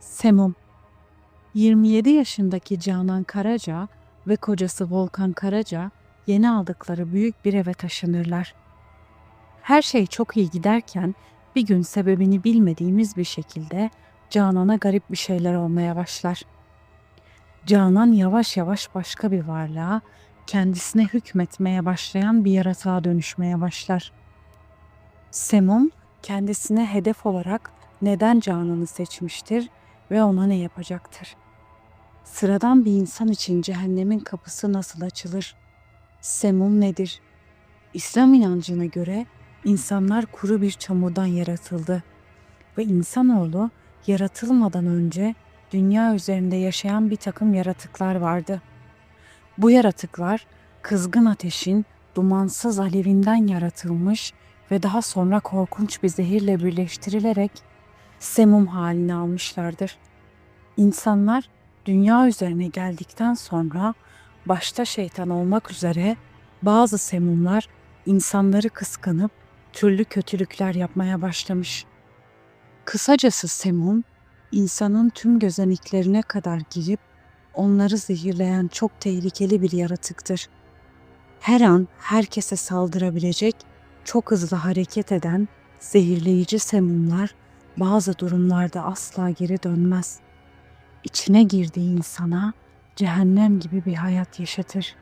Semum 27 yaşındaki Canan Karaca ve kocası Volkan Karaca yeni aldıkları büyük bir eve taşınırlar. Her şey çok iyi giderken bir gün sebebini bilmediğimiz bir şekilde Canan'a garip bir şeyler olmaya başlar. Canan yavaş yavaş başka bir varlığa, kendisine hükmetmeye başlayan bir yaratığa dönüşmeye başlar. Semum kendisine hedef olarak neden Canan'ı seçmiştir ve ona ne yapacaktır? Sıradan bir insan için cehennemin kapısı nasıl açılır? Semum nedir? İslam inancına göre insanlar kuru bir çamurdan yaratıldı ve insanoğlu yaratılmadan önce dünya üzerinde yaşayan bir takım yaratıklar vardı. Bu yaratıklar kızgın ateşin dumansız alevinden yaratılmış ve daha sonra korkunç bir zehirle birleştirilerek semum halini almışlardır. İnsanlar dünya üzerine geldikten sonra başta şeytan olmak üzere bazı semumlar insanları kıskanıp türlü kötülükler yapmaya başlamış. Kısacası semum insanın tüm gözeneklerine kadar girip onları zehirleyen çok tehlikeli bir yaratıktır. Her an herkese saldırabilecek, çok hızlı hareket eden zehirleyici semumlar bazı durumlarda asla geri dönmez. İçine girdiği insana cehennem gibi bir hayat yaşatır.